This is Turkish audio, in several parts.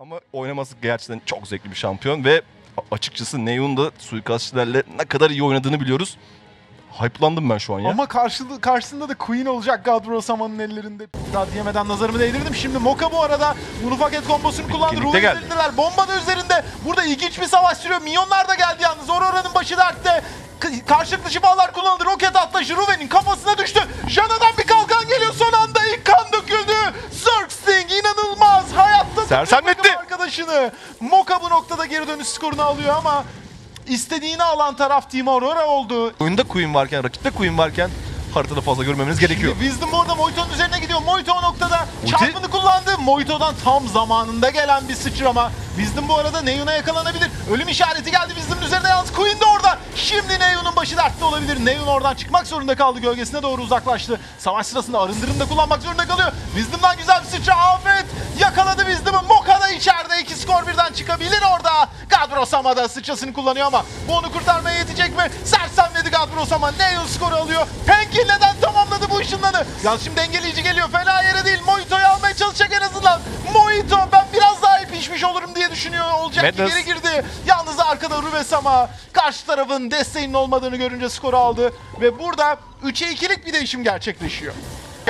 Ama oynaması gerçekten çok zevkli bir şampiyon ve açıkçası Neon da suikastçilerle ne kadar iyi oynadığını biliyoruz. Hype'landım ben şu an ya. Ama karşılığı, karşısında da Queen olacak Gadbro Saman'ın ellerinde. Daha diyemeden nazarımı değdirdim. Şimdi Moka bu arada Unufaket kombosunu kullandı. Geldi. üzerindeler. Bomba da üzerinde. Burada ilginç bir savaş sürüyor. Minyonlar da geldi yalnız. Aurora'nın başı dertte. Karşılıklı şifalar kullanıldı. Roket atlayışı Ruve'nin kafasına düştü. Jana'dan bir kalkan geliyor son anda. ilk kan döküldü. Zergsting inanılmaz. Hayatta Sersemletti. Arkadaşını. Moka bu noktada geri dönüş skorunu alıyor ama istediğini alan taraf Team Aurora oldu. Oyunda Queen varken, rakipte Queen varken haritada fazla görmemeniz gerekiyor. Şimdi Wisdom orada Moito'nun üzerine gidiyor. Moito o noktada Ulti. çarpını kullandı. Moito'dan tam zamanında gelen bir sıçrama. Wisdom bu arada Neon'a yakalanabilir. Ölüm işareti geldi Wisdom'un üzerine yalnız Queen de orada. Şimdi Neon'un başı dertte olabilir. Neon oradan çıkmak zorunda kaldı. Gölgesine doğru uzaklaştı. Savaş sırasında arındırımda kullanmak zorunda kalıyor. Wisdom'dan güzel bir sıçra. Afet yakaladı Wisdom'ı. Moka da içeride. iki skor birden çıkabilir Gadrosama da sıçrasını kullanıyor ama bu onu kurtarmaya yetecek mi? Sersemledi Gadrosama. Neon skoru alıyor. Penkin neden tamamladı bu ışınlanı? Ya şimdi dengeleyici geliyor. Fena yere değil. Mojito'yu almaya çalışacak en azından. Mojito ben biraz daha iyi pişmiş olurum diye düşünüyor olacak ki geri girdi. Yalnız arkada Rubesama karşı tarafın desteğinin olmadığını görünce skoru aldı. Ve burada 3'e 2'lik bir değişim gerçekleşiyor.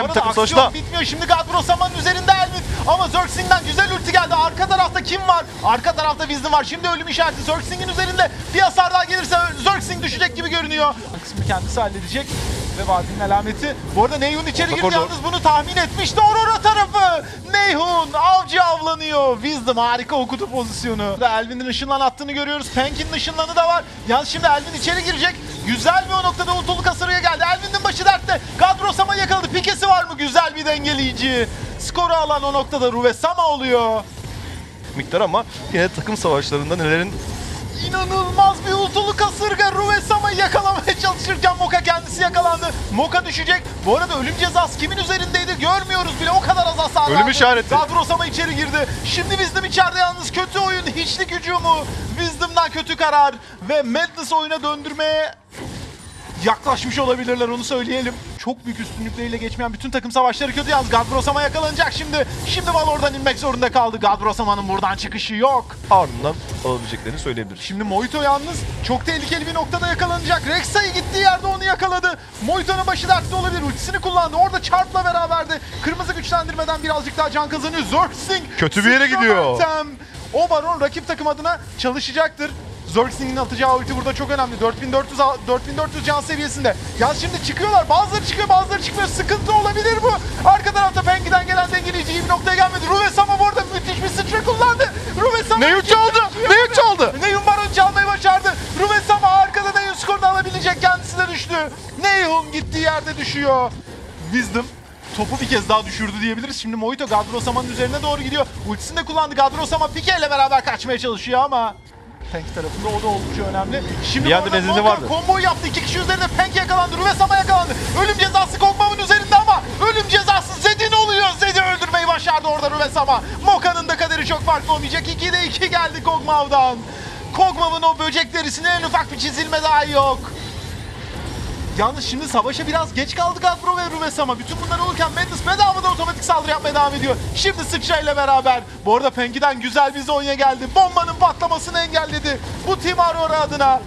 Bu Bir takım savaşta. bitmiyor. Şimdi Gadrosama'nın üzerinde Elvin. Ama Zerxing'den güzel ulti geldi. Arka tarafta kim var? Arka tarafta Wisdom var. Şimdi ölüm işareti Zerxing'in üzerinde. Bir hasar daha gelirse Zerxing düşecek gibi görünüyor. Kısmı kendisi halledecek. Ve vadinin alameti. Bu arada Neyhun içeri girdi yalnız bunu tahmin etmişti Aurora tarafı. Neyhun avcı avlanıyor. Wisdom harika okudu pozisyonu. Elvin'in ışınlan attığını görüyoruz. Penkin'in ışınlanı da var. Yalnız şimdi Elvin içeri girecek. Güzel bir o noktada ultulu kasarıya geldi. Elvin'in başı dertte. Gadrosama yakaladı. Pikesi var mı? Güzel bir dengeleyici. Skoru alan o noktada Ruve Sama oluyor. miktar ama yine takım savaşlarında nelerin İnanılmaz bir ultulu kasırga Ruve Sama'yı yakalamaya çalışırken Moka kendisi yakalandı. Moka düşecek. Bu arada ölüm cezası kimin üzerindeydi görmüyoruz bile o kadar az hasar Ölüm işareti. Gadro Sama içeri girdi. Şimdi Wisdom içeride yalnız kötü oyun. Hiçlik hücumu. Wisdom'dan kötü karar. Ve Madness oyuna döndürmeye yaklaşmış olabilirler onu söyleyelim. Çok büyük üstünlükleriyle geçmeyen bütün takım savaşları kötü yalnız Gadrosama yakalanacak şimdi. Şimdi Valor'dan inmek zorunda kaldı. Gadrosama'nın buradan çıkışı yok. ardından alabileceklerini söyleyebiliriz. Şimdi Moito yalnız çok tehlikeli bir noktada yakalanacak. Rexa'yı gittiği yerde onu yakaladı. Moito'nun başı dertte olabilir. Ultisini kullandı. Orada Chart'la beraberdi. Kırmızı güçlendirmeden birazcık daha can kazanıyor. Zerxing. Kötü bir yere gidiyor. yöntem. O Baron rakip takım adına çalışacaktır. Zerxing'in atacağı ulti burada çok önemli. 4400 al- 4400 can seviyesinde. Ya şimdi çıkıyorlar. Bazıları çıkıyor, bazıları çıkmıyor. Sıkıntı olabilir bu. Arka tarafta Pengi'den gelen dengeleyici iyi bir noktaya gelmedi. Ruve Sama bu arada müthiş bir sıçra kullandı. Ruve Sama Neyu çaldı! Neyu çaldı! Neyhun Baron çalmayı başardı. Ruve Sama arkada Neyhun skorunu alabilecek kendisi de düştü. Neyhun gittiği yerde düşüyor. Wisdom topu bir kez daha düşürdü diyebiliriz. Şimdi Mojito Gadro Sama'nın üzerine doğru gidiyor. Ultisini de kullandı. Gadro Sama Pike ile beraber kaçmaya çalışıyor ama Tank tarafında o da oldukça önemli. Şimdi Bir Moka vardı. Komboyu yaptı. İki kişi üzerinde Pank yakalandı. Ruve Sama yakalandı. Ölüm cezası Kog'Maw'ın üzerinde ama ölüm cezası Zed'in oluyor. Zed'i öldürmeyi başardı orada Ruve Sama. Moka'nın da kaderi çok farklı olmayacak. 2'de 2 geldi Kog'Maw'dan. Kog'Maw'ın o böcek derisine en ufak bir çizilme daha yok. Yalnız şimdi savaşa biraz geç kaldı Gadro ve Ruves ama bütün bunlar olurken Madness bedavadan otomatik saldırı yapmaya devam ediyor. Şimdi sıçrayla beraber. Bu arada Penki'den güzel bir Zonya geldi. Bombanın patlamasını engelledi. Bu Team Aurora adına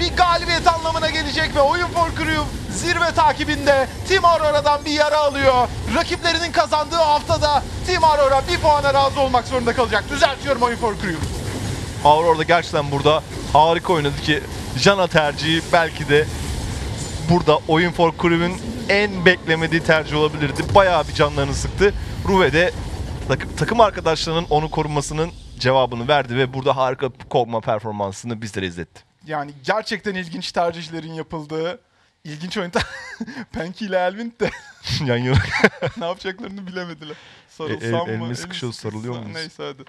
bir galibiyet anlamına gelecek ve Oyun for Crew zirve takibinde Team Aurora'dan bir yara alıyor. Rakiplerinin kazandığı haftada Team Aurora bir puana razı olmak zorunda kalacak. Düzeltiyorum Oyun for Crew. Aurora da gerçekten burada harika oynadı ki Jana tercihi belki de burada Oyun for Crew'ün en beklemediği tercih olabilirdi. Bayağı bir canlarını sıktı. Ruve de takım, arkadaşlarının onu korumasının cevabını verdi ve burada harika korkma performansını bizlere izletti. Yani gerçekten ilginç tercihlerin yapıldığı ilginç oyun. Penki ile Elvin de Yan yana. ne yapacaklarını bilemediler. El- el- elime sıkışıyor, sarılıyor muyuz? Neyse hadi.